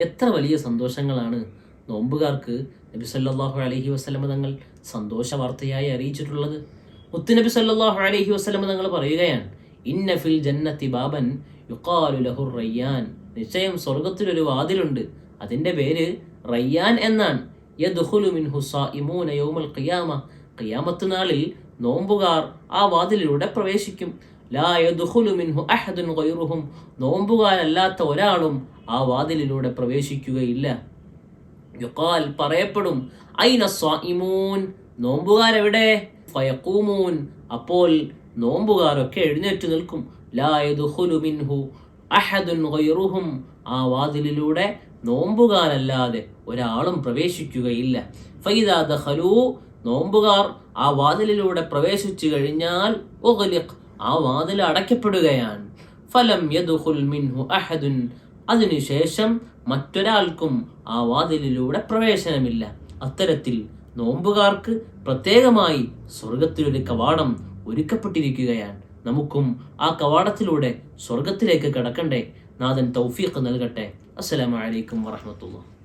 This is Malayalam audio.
എത്ര വലിയ സന്തോഷങ്ങളാണ്. നോമ്പുകാർക്ക് നബി സല്ലാഹു അലഹി വസ്ലമ തങ്ങൾ സന്തോഷ വാർത്തയായി അറിയിച്ചിട്ടുള്ളത്. മുത്തുനബി സല്ലാഹു അലഹി വസ്ലമ തങ്ങൾ പറയുകയാണ് ഇന്ന ഫിൽ ജന്നത്തി ബാബൻ യുഖാലു ലഹു റയ്യാൻ. നിശ്ചയം സ്വർഗത്തിലൊരു വാതിലുണ്ട്. അതിന്റെ പേര് റയ്യാൻ എന്നാണ്. ഖിയാമത്ത് നാളിൽ നോമ്പുകാർ ആ വാതിലിലൂടെ പ്രവേശിക്കും. ലാ മിൻഹു അഹദുൻ ഗൈറുഹും. നോമ്പുകാരല്ലാത്ത ഒരാളും ആ വാതിലിലൂടെ പ്രവേശിക്കുകയില്ല. യുക്കാൽ പറയപ്പെടും ഐന സ്വാഇമൂൻ? നോമ്പുകാരെവിടെ? ഫയക്കൂമൂൻ അപ്പോൾ നോമ്പുകാരൊക്കെ എഴുന്നേറ്റ് നിൽക്കും. ലാ മിൻഹു അഹദുൻ ഗൈറുഹും. ആ വാതിലിലൂടെ നോമ്പുകാരല്ലാതെ ഒരാളും പ്രവേശിക്കുകയില്ല. ഫൈദാ ദഖലൂ നോമ്പുകാർ ആ വാതിലിലൂടെ പ്രവേശിച്ചു കഴിഞ്ഞാൽ ആ വാതിൽ അടയ്ക്കപ്പെടുകയാണ്. ഫലം യദുഹുൽ മിൻഹു അഹദുൻ. അതിനുശേഷം മറ്റൊരാൾക്കും ആ വാതിലിലൂടെ പ്രവേശനമില്ല. അത്തരത്തിൽ നോമ്പുകാർക്ക് പ്രത്യേകമായി സ്വർഗത്തിലൊരു കവാടം ഒരുക്കപ്പെട്ടിരിക്കുകയാണ്. നമുക്കും ആ കവാടത്തിലൂടെ സ്വർഗത്തിലേക്ക് കടക്കണ്ടേ? നാഥൻ തൗഫീഖ് നൽകട്ടെ. അസ്സലാമു അലൈക്കും വറഹ്മത്തുള്ളാഹി.